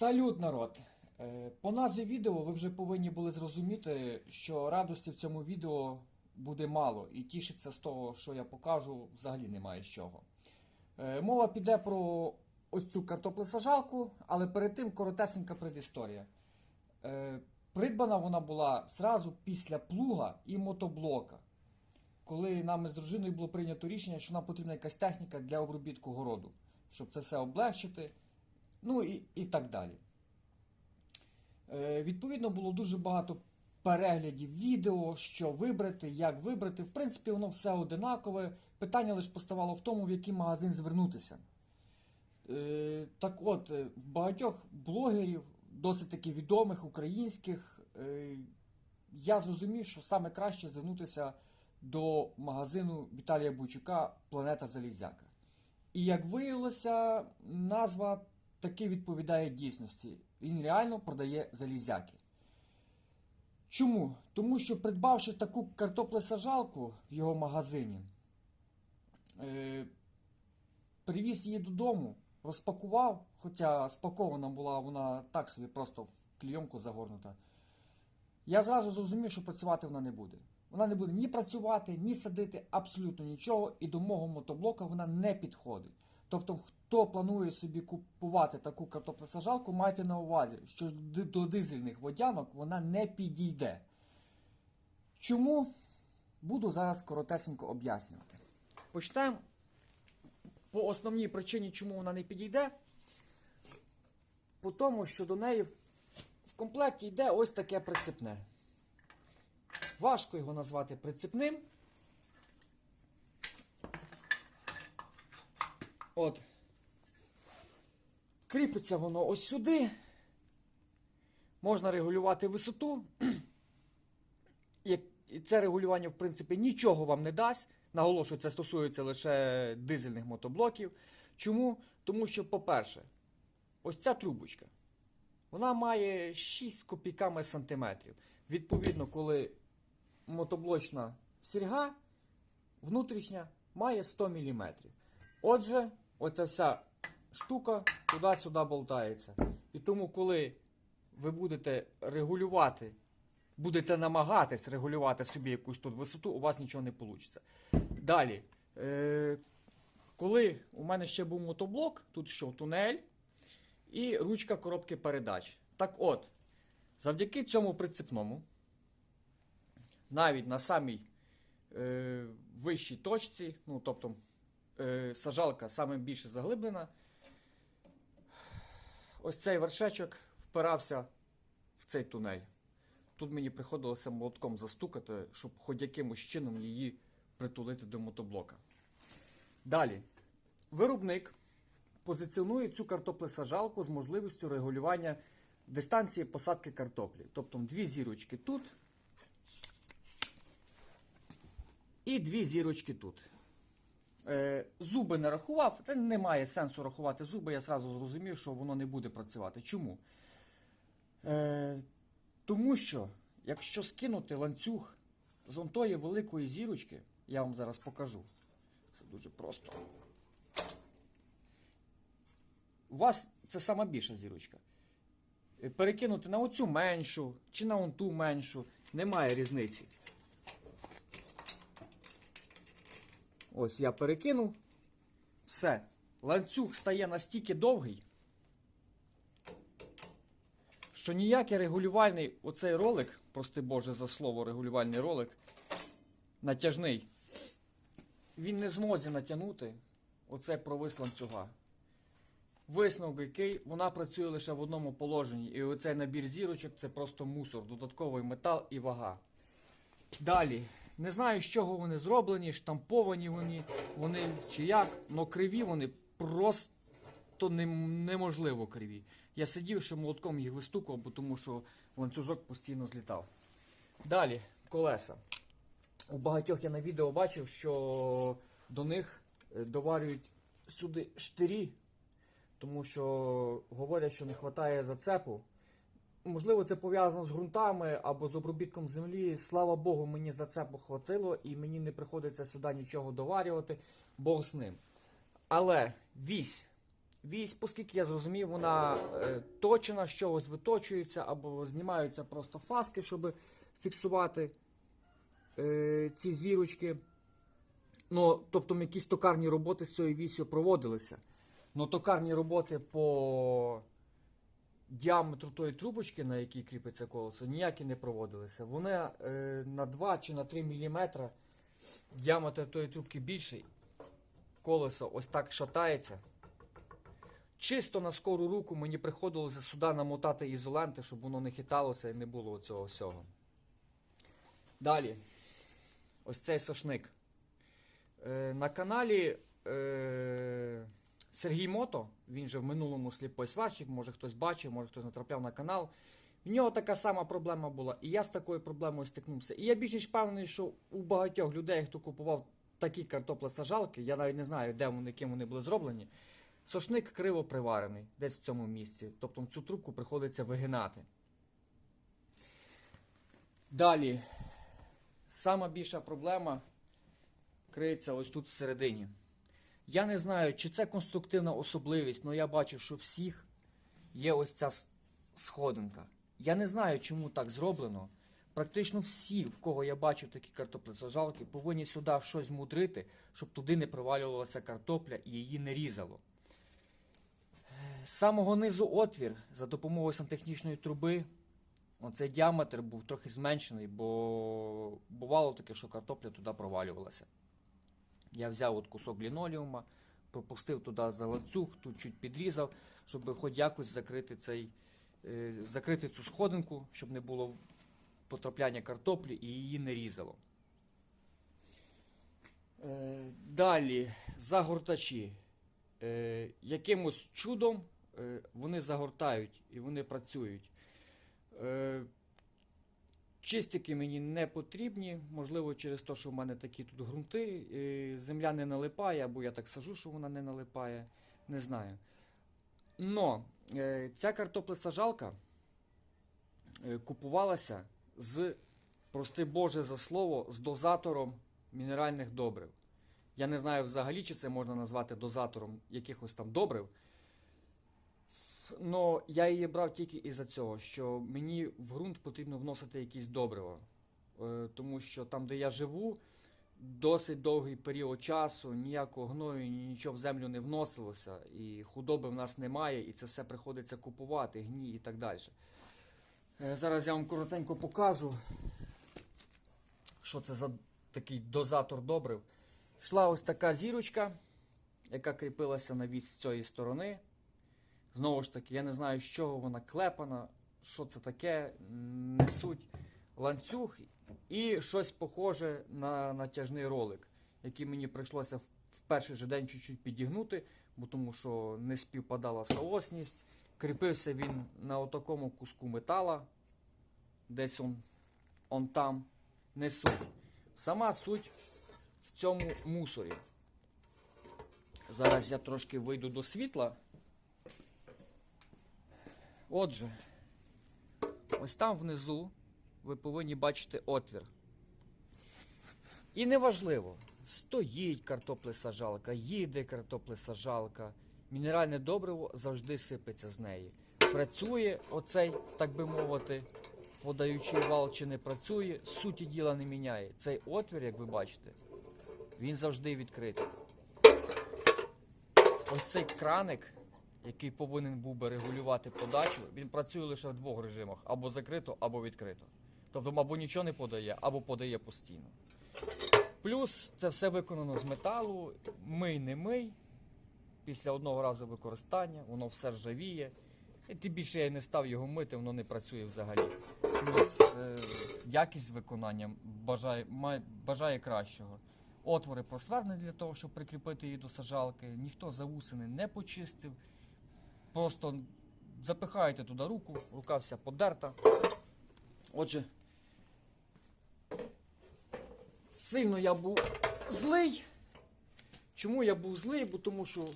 Салют, народ! Е, По назві відео ви вже повинні були зрозуміти, що радості в цьому відео буде мало, і тішиться з того, що я покажу, взагалі немає з чого. Е, Мова піде про ось цю картоплесажалку, але перед тим коротесенька предісторія. Е, Придбана вона була зразу після плуга і мотоблока, коли нами з дружиною було прийнято рішення, що нам потрібна якась техніка для обробітку городу, щоб це все облегчити, ну і, і так далі. Е, відповідно, було дуже багато переглядів відео, що вибрати, як вибрати. В принципі, воно все одинакове. Питання лише поставало в тому, в який магазин звернутися. Е, так от, е, в багатьох блогерів, досить таки відомих українських, е, я зрозумів, що саме краще звернутися до магазину Віталія Бойчука Планета Залізяка. І як виявилося, назва таки відповідає дійсності. Він реально продає залізяки. Чому? Тому що придбавши таку картоплесажалку в його магазині, е, привіз її додому, розпакував, хоча спакована була вона так собі просто в клійонку загорнута. Я зразу зрозумів, що працювати вона не буде. Вона не буде ні працювати, ні садити абсолютно нічого, і до мого мотоблока вона не підходить. Тобто, хто планує собі купувати таку картоплесажалку, майте на увазі, що до дизельних водянок вона не підійде. Чому? Буду зараз коротесенько об'яснювати. Почнемо по основній причині, чому вона не підійде. По тому, що до неї в комплекті йде ось таке прицепне. Важко його назвати прицепним. От. Кріпиться воно ось сюди. Можна регулювати висоту. І це регулювання, в принципі, нічого вам не дасть. Наголошую, це стосується лише дизельних мотоблоків. Чому? Тому що, по-перше, ось ця трубочка. Вона має 6 копійками сантиметрів. Відповідно, коли мотоблочна сірга внутрішня має 100 мм. Отже, оця вся штука туди-сюди болтається. І тому, коли ви будете регулювати, будете намагатись регулювати собі якусь тут висоту, у вас нічого не вийде. Далі, е, коли у мене ще був мотоблок, тут що тунель і ручка коробки передач. Так от, завдяки цьому прицепному, навіть на самій е, вищій точці, ну тобто е, сажалка саме більше заглиблена, ось цей вершечок впирався в цей тунель. Тут мені приходилося молотком застукати, щоб хоч якимось чином її притулити до мотоблока. Далі. Виробник позиціонує цю картоплесажалку з можливістю регулювання дистанції посадки картоплі. Тобто дві зірочки тут і дві зірочки тут. Е, зуби не рахував, та немає сенсу рахувати зуби, я зразу зрозумів, що воно не буде працювати. Чому? Е, тому що, якщо скинути ланцюг з он тої великої зірочки, я вам зараз покажу. Це дуже просто. У вас це сама більша зірочка. Е, Перекинути на оцю меншу чи на он ту меншу, немає різниці. Ось я перекинув. Все. Ланцюг стає настільки довгий, що ніякий регулювальний оцей ролик, прости Боже за слово, регулювальний ролик, натяжний, він не зможе натягнути оцей провис ланцюга. Висновок який вона працює лише в одному положенні, і оцей набір зірочок це просто мусор, додатковий метал і вага. Далі. Не знаю, з чого вони зроблені, штамповані вони, вони чи як, але криві вони просто нем- неможливо криві. Я сидів, що молотком їх вистукував, бо тому що ланцюжок постійно злітав. Далі, колеса. У багатьох я на відео бачив, що до них е, доварюють сюди штирі, тому що говорять, що не вистачає зацепу. Можливо, це пов'язано з ґрунтами або з обробітком землі. Слава Богу, мені зацепу хватило і мені не приходиться сюди нічого доварювати, Бог з ним. Але вісь Вісь, оскільки я зрозумів, вона е, точена, з чогось виточується, або знімаються просто фаски, щоб фіксувати е, ці зірочки. Ну, тобто якісь токарні роботи з цією вісю проводилися. Ну, токарні роботи по діаметру тої трубочки, на якій кріпиться колесо, ніякі не проводилися. Вони е, на 2 чи на 3 мм діаметр тої трубки більший. Колесо ось так шатається. Чисто на скору руку мені приходилося сюди намотати ізоленти, щоб воно не хиталося і не було цього всього. Далі. Ось цей сошник. Е, на каналі е, Сергій Мото, він же в минулому сліпой сварщик, може хтось бачив, може хтось натрапляв на канал. В нього така сама проблема була, і я з такою проблемою стикнувся. І я більш ніж впевнений, що у багатьох людей, хто купував такі картоплесажалки, я навіть не знаю, де вони, ким вони були зроблені. Сошник криво приварений, десь в цьому місці. Тобто цю трубку приходиться вигинати. Далі. Сама більша проблема криється ось тут всередині. Я не знаю, чи це конструктивна особливість, але я бачу, що всіх є ось ця сходинка. Я не знаю, чому так зроблено. Практично всі, в кого я бачу такі картоплесажалки, повинні сюди щось мудрити, щоб туди не провалювалася картопля і її не різало. З самого низу отвір за допомогою сантехнічної труби. Оцей діаметр був трохи зменшений, бо бувало таке, що картопля туди провалювалася. Я взяв от кусок лінолеума, пропустив туди за ланцюг, тут чуть підрізав, щоб хоч якось закрити, цей, е, закрити цю сходинку, щоб не було потрапляння картоплі і її не різало. Е, далі, загортачі. Е, якимось чудом вони загортають і вони працюють. Чистики мені не потрібні, можливо, через те, що в мене такі тут ґрунти. Земля не налипає, або я так сажу, що вона не налипає. Не знаю. Но е, ця картоплесажалка е, купувалася з, прости Боже за слово, з дозатором мінеральних добрив. Я не знаю взагалі, чи це можна назвати дозатором якихось там добрив. Но я її брав тільки із-за цього, що мені в ґрунт потрібно вносити якісь добрива. Е, Тому що там, де я живу, досить довгий період часу, ніякого гною, нічого в землю не вносилося, і худоби в нас немає, і це все приходиться купувати, гній і так далі. Е, Зараз я вам коротенько покажу, що це за такий дозатор добрив. Йшла ось така зірочка, яка кріпилася на вісь з цієї сторони. Знову ж таки, я не знаю, з чого вона клепана, що це таке. Несуть ланцюг і щось похоже на натяжний ролик, який мені прийшлося в перший же день чуть-чуть підігнути, бо тому що не співпадала соосність. Кріпився він на отакому куску метала, десь он, он там, не суть. Сама суть в цьому мусорі. Зараз я трошки вийду до світла. Отже, ось там внизу ви повинні бачити отвір. І неважливо, стоїть картоплесажалка, їде картоплесажалка, мінеральне добриво завжди сипеться з неї. Працює оцей, так би мовити, подаючий вал чи не працює, суті діла не міняє. Цей отвір, як ви бачите, він завжди відкритий. Ось цей краник, який повинен був би регулювати подачу, він працює лише в двох режимах: або закрито, або відкрито. Тобто, або нічого не подає, або подає постійно. Плюс це все виконано з металу, мий не мий. Після одного разу використання, воно все ржавіє. Тим більше я не став його мити, воно не працює взагалі. Плюс е, якість виконання бажає, має, бажає кращого. Отвори просвернені для того, щоб прикріпити її до сажалки. Ніхто завусини не почистив. Просто запихаєте туди руку, рука вся подерта. Отже, сильно я був злий. Чому я був злий? Бо тому що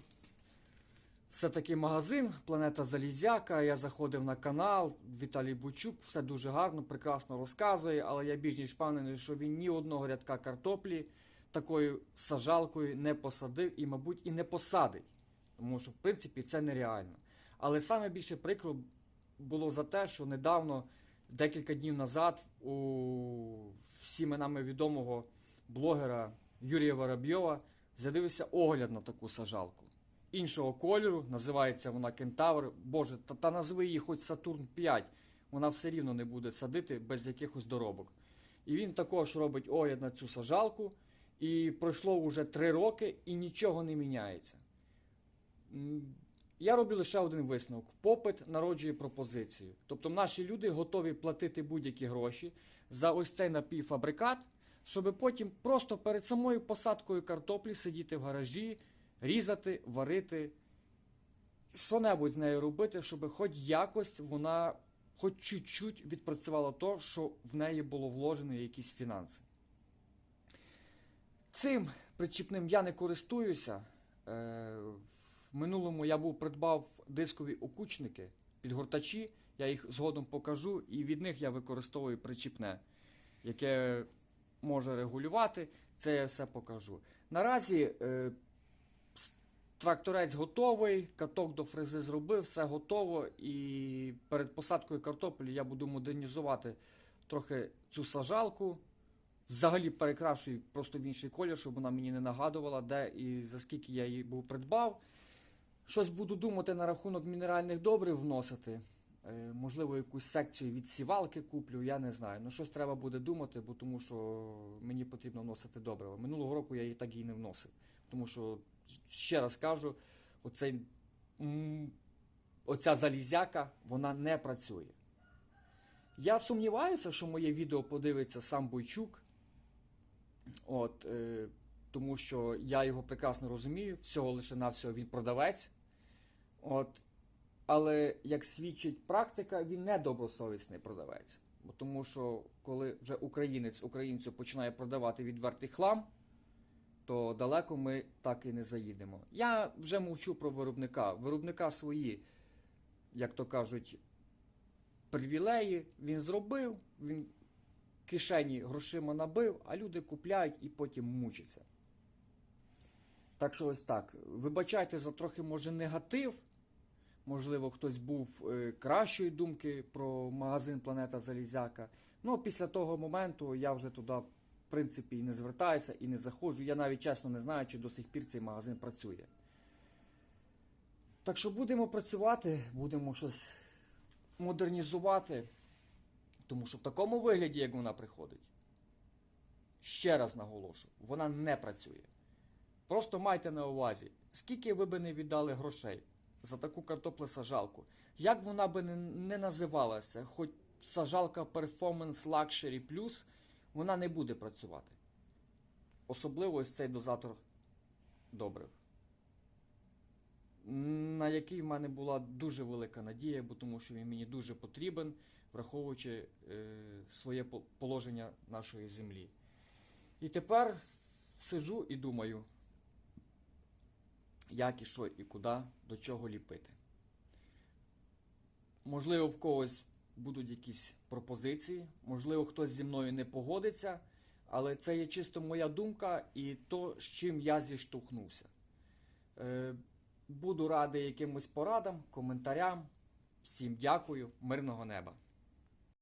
все-таки магазин, планета Залізяка. Я заходив на канал, Віталій Бучук, все дуже гарно, прекрасно розказує, але я більш ніж впевнений, що він ні одного рядка картоплі такою сажалкою не посадив і, мабуть, і не посадить. Тому що, в принципі, це нереально. Але саме більше прикро було за те, що недавно, декілька днів назад, у всім нами відомого блогера Юрія Воробйова з'явився огляд на таку сажалку. Іншого кольору, називається вона Кентавр. Боже, та, та назви її хоч Сатурн 5, вона все рівно не буде садити без якихось доробок. І він також робить огляд на цю сажалку. І пройшло вже три роки і нічого не міняється. Я роблю лише один висновок: попит народжує пропозицію. Тобто наші люди готові платити будь-які гроші за ось цей напівфабрикат, щоб потім просто перед самою посадкою картоплі сидіти в гаражі, різати, варити, що-небудь з нею робити, щоб хоч якось вона, хоч чуть-чуть відпрацювала то, що в неї було вложено якісь фінанси. Цим причіпним я не користуюся. Минулому я був придбав дискові окучники, підгортачі, я їх згодом покажу, і від них я використовую причіпне, яке може регулювати. Це я все покажу. Наразі е, тракторець готовий, каток до фрези зробив, все готово. І перед посадкою картоплі я буду модернізувати трохи цю сажалку. Взагалі перекрашую просто в інший колір, щоб вона мені не нагадувала, де і за скільки я її був придбав. Щось буду думати на рахунок мінеральних добрив вносити. Е, можливо, якусь секцію від сівалки куплю, я не знаю. Ну, щось треба буде думати, бо тому що мені потрібно вносити добрива. Минулого року я її так і не вносив. Тому що, ще раз кажу, оцей, оця залізяка, вона не працює. Я сумніваюся, що моє відео подивиться сам Бойчук. От, е, тому що я його прекрасно розумію, всього лише навсього він продавець. От, але як свідчить практика, він не добросовісний продавець. Бо тому що коли вже українець українцю починає продавати відвертий хлам, то далеко ми так і не заїдемо. Я вже мовчу про виробника. Виробника свої, як то кажуть, привілеї він зробив, він кишені грошима набив, а люди купляють і потім мучаться. Так що ось так. Вибачайте за трохи, може, негатив. Можливо, хтось був е, кращої думки про магазин Планета Залізяка. Ну, після того моменту я вже туди, в принципі, і не звертаюся і не заходжу. Я навіть чесно не знаю, чи до сих пір цей магазин працює. Так що будемо працювати, будемо щось модернізувати. Тому що в такому вигляді, як вона приходить, ще раз наголошу, вона не працює. Просто майте на увазі, скільки ви би не віддали грошей за таку картоплесажалку, як вона би не, не називалася, хоч сажалка Performance Luxury Plus, вона не буде працювати. Особливо ось цей дозатор добрив. На який в мене була дуже велика надія, бо тому що він мені дуже потрібен, враховуючи е, своє положення нашої землі. І тепер сижу і думаю, як і що, і куди, до чого ліпити. Можливо, в когось будуть якісь пропозиції, можливо, хтось зі мною не погодиться, але це є чисто моя думка і то, з чим я зіштовхнувся. Е, Буду радий якимось порадам, коментарям. Всім дякую, мирного неба.